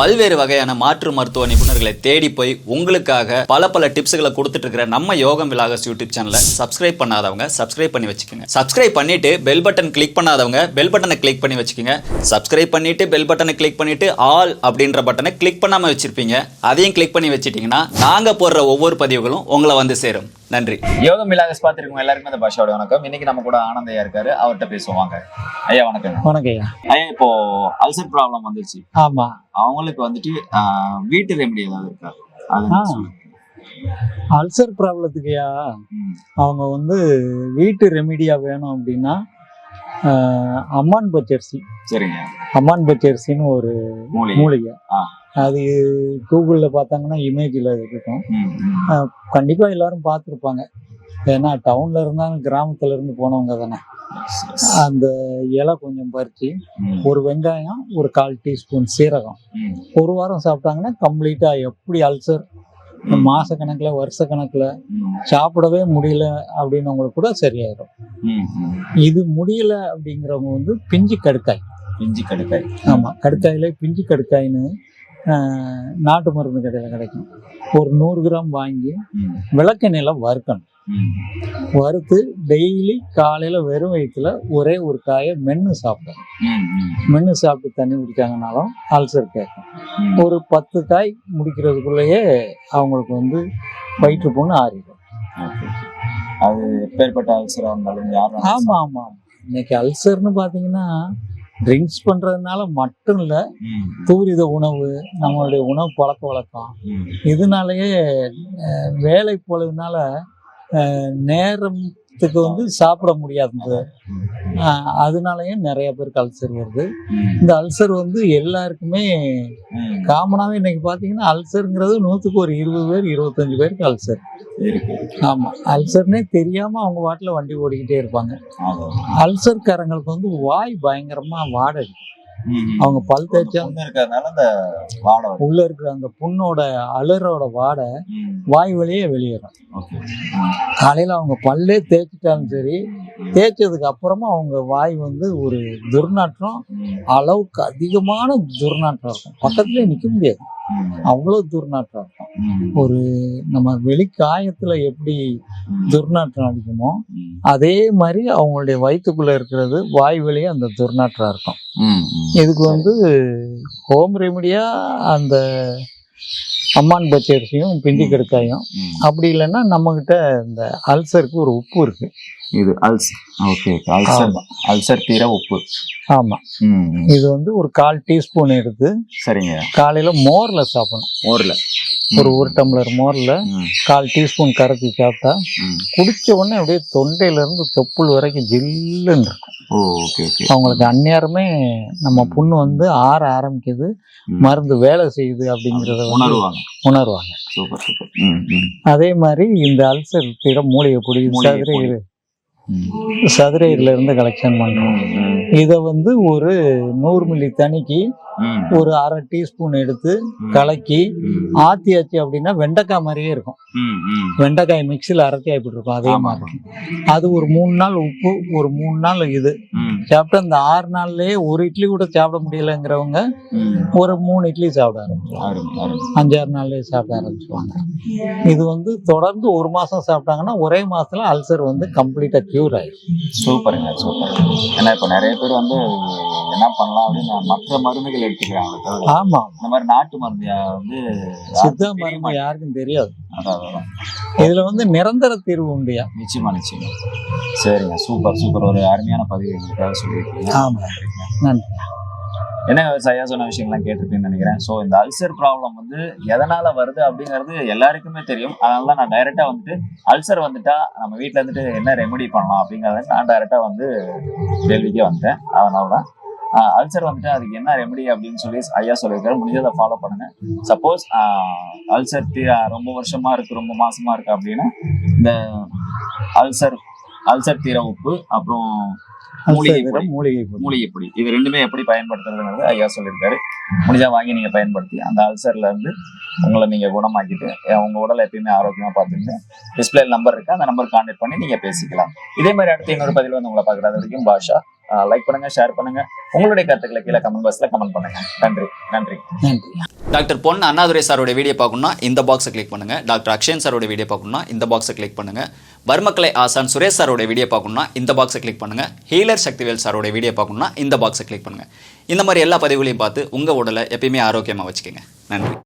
பல்வேறு வகையான மாற்று மருத்துவ நிபுணர்களை தேடி போய் உங்களுக்காக பல பல டிப்ஸ்களை கொடுத்துட்டு இருக்கிற நம்ம யோகம் விலாகஸ் யூடியூப் சேனலை சப்ஸ்கிரைப் பண்ணாதவங்க சப்ஸ்கிரைப் பண்ணி வச்சுக்கோங்க. சப்ஸ்கிரைப் பண்ணிட்டு பெல் பட்டன் கிளிக் பண்ணாதவங்க பெல் பட்டனை கிளிக் பண்ணி வச்சுக்கோங்க. சப்ஸ்கிரைப் பண்ணிட்டு பெல் பட்டனை கிளிக் பண்ணிட்டு ஆல் அப்படின்ற பட்டனை கிளிக் பண்ணாம வச்சிருப்பீங்க. அதையும் கிளிக் பண்ணி வச்சிட்டீங்கன்னா நாங்க போடுற ஒவ்வொரு பதிவுகளும் உங்களை வந்து சேரும். நன்றி. யோகம் மிலாகஸ் பார்த்துருக்கோம் எல்லாருக்குமே இந்த பாஷாவோட வணக்கம். இன்னைக்கு நம்ம கூட ஆனந்தையா இருக்காரு. அவர்கிட்ட பேசுவாங்க ஐயா வணக்கம் வணக்கம் ஐயா. ஐயா இப்போ அல்சர் ப்ராப்ளம் வந்துருச்சு. ஆமா. அவங்களுக்கு வந்துட்டு வீட்டு ரெமெடி ஏதாவது இருக்கா. அல்சர் ப்ராப்ளத்துக்குயா அவங்க வந்து வீட்டு ரெமிடியா வேணும் அப்படின்னா அம்மான் பச்சரிசி. சரிங்க. அம்மான் பச்சரிசின்னு ஒரு மூலிகை. மூலிகை. ஆ. அது கூகுளில் பார்த்தாங்கன்னா இமேஜில் இருக்கும். கண்டிப்பாக எல்லாரும் பார்த்துருப்பாங்க. ஏன்னா டவுன்ல இருந்தாலும் கிராமத்துல இருந்து போனவங்க தானே. அந்த இலை கொஞ்சம் பறிச்சு ம், ஒரு வெங்காயம் ஒரு கால் டீஸ்பூன் சீரகம். ஒரு வாரம் சாப்பிட்டாங்கன்னா கம்ப்ளீட்டா எப்படி அல்சர் மாச கணக்குல வருஷ கணக்குல சாப்பிடவே முடியல அப்படின்னவங்களுக்கு கூட சரியாயிடும். இது முடியல அப்படிங்கிறவங்க வந்து பிஞ்சு கடுக்காய். இஞ்சி கடுக்காய். ஆமா கடுக்காயில பிஞ்சு கடுக்காய்ன்னு நாட்டு மருந்து கடையில் கிடைக்கும். ஒரு நூறு கிராம் வாங்கி விளக்கெண்ணெயில வறுக்கணும். வறுத்து டெய்லி காலையில வெறும் வயிற்றுல ஒரே ஒரு காயை மென்று சாப்பிடணும். மென்று சாப்பிட்டு தண்ணி குடிச்சாங்கனாலும் அல்சர் கேட்கும். ஒரு பத்து காய் முடிக்கிறதுக்குள்ளேயே அவங்களுக்கு வந்து வயிற்று புண்ணு ஆறிடும். அது எப்பேற்பட்ட அல்சரா இருந்தாலும் யாரும் ஆமா ஆமா இன்னைக்கு அல்சர்னு பாத்தீங்கன்னா ட்ரிங்க்ஸ் பண்றதுனால மட்டும் இல்ல தூரித உணவு நம்மளுடைய உணவு பழக்க வழக்கம். இதனாலயே வேலை போலதுனால நேரத்துக்கு வந்து சாப்பிட முடியாது அஹ், அதனாலயும் நிறைய பேருக்கு அல்சர் வருது. இந்த அல்சர் வந்து எல்லாருக்குமே ம். காமனாவே இன்னைக்கு பாத்தீங்கன்னா அல்சருங்கிறது நூத்துக்கு ஒரு இருபது பேர் இருபத்தஞ்சு பேருக்கு அல்சர். இருக்கு இருக்கு. ஆமா அல்சர்னே தெரியாம அவங்க வாட்டுல வண்டி ஓடிக்கிட்டே இருப்பாங்க. அல்சர்காரங்களுக்கு வந்து வாய் பயங்கரமா வாடை அடிக்கும். ம், ம். அவங்க பல் தேய்ச்சா புண்ணு இருக்கிறதுனால அந்த வாடை வருது. உள்ள இருக்கிற அந்த புண்ணோட அலறோட வாடை வாய் வழியே வெளியேறும். காலையில அவங்க பல்லே தேய்ச்சிட்டாலும் சரி தேய்ச்சதுக்கு அப்புறமா அவங்க வாய் வந்து ஒரு துர்நாற்றம் அளவுக்கு அதிகமான துர்நாற்றம் இருக்கும் பக்கத்துலயே நிக்க முடியாது அவ்வளவு துர்நாற்றம் இருக்கும். ஒரு நம்ம வெளிக்காயத்துல எப்படி ம், துர்நாற்றம் அடிக்குமோ அதே மாதிரி அவங்களுடைய வயிற்றுக்குள்ள இருக்கிறது வாய் வழியே அந்த துர்நாற்றம் இருக்கும். இதுக்கு வந்து ஹோம் ரெமடியா அந்த அம்மான் பச்சரிசியும் பிண்டி கடுக்காயும். அப்படி இல்லைன்னா நம்மகிட்ட இந்த அல்சருக்கு ஒரு உப்பு இருக்கு. இது அல்ஸ் ஓகே அல்சர். அல்சர் தீர உப்பு. ஆமா. இது வந்து ஒரு கால் டீஸ்பூன் எடுத்து சரிங்க. காலையில மோர்ல சாப்பிடணும். மோர்ல. ஒரு ஒரு டம்ளர் மோர்ல கால் டீஸ்பூன் கரைச்சி சாப்பிட்டா. குடிச்ச உடனே அப்படியே தொண்டையில இருந்து தொப்புள் வரைக்கும் ஜில்லுன்னு இருக்கும். அவங்களுக்கு அந்நேரமே நம்ம புண்ணு வந்து ஆற ஆரம்பிக்குது. மருந்து வேலை செய்யுது அப்படிங்கிறத உணருவாங்க. உணர்வாங்க. அதே மாதிரி இந்த அல்சர் தீர மூலிகை பொடி மூலிகை சதுரையில் இருந்து கலெக்ஷன் பண்றோம். இதை வந்து ஒரு நூறு மில்லி தண்ணிக்கு ம், ஒரு அரை டீஸ்பூன் எடுத்து. கலக்கி ம், ஆத்தியாச்சு அப்படின்னா வெண்டைக்காய் மாதிரியே இருக்கும். வெண்டைக்காய் மிக்சியில் அரைச்சி ஆயிட்டு இருக்கும் அதே மாதிரி. அது ஒரு மூணு நாள் உப்பு ஒரு மூணு நாள் இது. சாப்பிட்டு அந்த ஆறு நாள்லயே ஒரு இட்லி கூட சாப்பிட முடியலங்கிறவங்க. ஒரு மூணு இட்லி சாப்பிட அருமை. அஞ்சாறு நாள்லயே சாப்பிட ஆரம்பிச்சிடுவாங்க இது வந்து தொடர்ந்து ஒரு மாசம் சாப்பிட்டாங்கன்னா ஒரே மாசத்துல அல்சர் வந்து கம்ப்ளீட்டா கியூர் ஆயிடும் சூப்பருங்க சூப்பர் ஏன்னா இப்போ நிறைய பேர் வந்து என்ன பண்ணலாம் அப்படின்னு மற்ற மருந்துகள் எடுத்துக்கிறாங்க ஆமா இந்த மாதிரி நாட்டு மருந்து வந்து சித்தா மருந்து. யாருக்கும் தெரியாது. இதுல வந்து நிரந்தர தீர்வு உண்டுயா நிச்சயமா நிச்சயமா. சரிங்க சூப்பர் சூப்பர். ஒரு அருமையான பதிவு எங்களுக்காக சொல்லியிருக்கீங்க. ஆமா. நன்றி. என்ன விவசாயியா சொன்ன விஷயங்கள்லாம் கேட்டிருப்பீங்கன்னு நினைக்கிறேன். ஸோ இந்த அல்சர் ப்ராப்ளம் வந்து எதனால வருது அப்படிங்கிறது எல்லாருக்குமே தெரியும். அதனால தான் நான் டைரக்டா வந்துட்டு அல்சர் வந்துட்டா நம்ம வீட்ல இருந்துட்டு என்ன ரெமெடி பண்ணலாம் அப்படிங்கறத நான் டைரக்டா வந்து கேள்விக்கே வந்துட்டேன். அதனால தான் அல்சர் வந்துட்டு அதுக்கு என்ன ரெமெடி அப்படின்னு சொல்லி ஐயா சொல்லியிருக்காரு. முடிஞ்சதை ஃபாலோ பண்ணுங்க. சப்போஸ் அல்சர் ரொம்ப வருஷமா இருக்கு ரொம்ப மாசமா இருக்கு அப்படின்னா இந்த அல்சர் அல்சர் தீர உப்பு அப்புறம் மூலிகை பொடி. மூலிகை மூலிகை பொடி. இது ரெண்டுமே எப்படி பயன்படுத்துறதுங்கிறது ஐயா சொல்லியிருக்காரு. முடிஞ்சா வாங்கி நீங்க பயன்படுத்தி அந்த அல்சர்ல இருந்து உங்களை நீங்க குணமாக்கிட்டு உங்க உடலை எப்பயுமே ஆரோக்கியமா பார்த்துங்க டிஸ்பிளே நம்பர் இருக்கு? அந்த நம்பர் கான்டாக்ட் பண்ணி நீங்க பேசிக்கலாம். இதே மாதிரி அடுத்து இன்னொரு பதிவில் வந்து உங்களை பார்க்குறது வரைக்கும் பாஷா. லைக் பண்ணுங்க ஷேர் பண்ணுங்க. உங்களுடைய கருத்துக்களை கீழே கமெண்ட் பாக்ஸ்ல கமெண்ட் பண்ணுங்க. நன்றி நன்றி. நன்றி. டாக்டர் பொன் அண்ணாதுரை சாரோட வீடியோ பார்க்கணும்னா இந்த பாக்ஸை கிளிக் பண்ணுங்க. டாக்டர் அக்ஷயன் சாரோட வீடியோ பார்க்கணும்னா இந்த பாக்ஸை கிளிக் பண்ணுங்க. வர்மக்கலை ஆசான் சுரேஷ் சாரோட வீடியோ பார்க்கணும்னா இந்த பாக்ஸை கிளிக் பண்ணுங்க. ஹீலர் சக்திவேல் சாரோட வீடியோ பார்க்கணும்னா இந்த பாக்ஸை கிளிக் பண்ணுங்க. இந்த மாதிரி எல்லா பதிவுகளையும் பார்த்து உங்க உடலை எப்பயுமே ஆரோக்கியமா வச்சுக்கோங்க. நன்றி.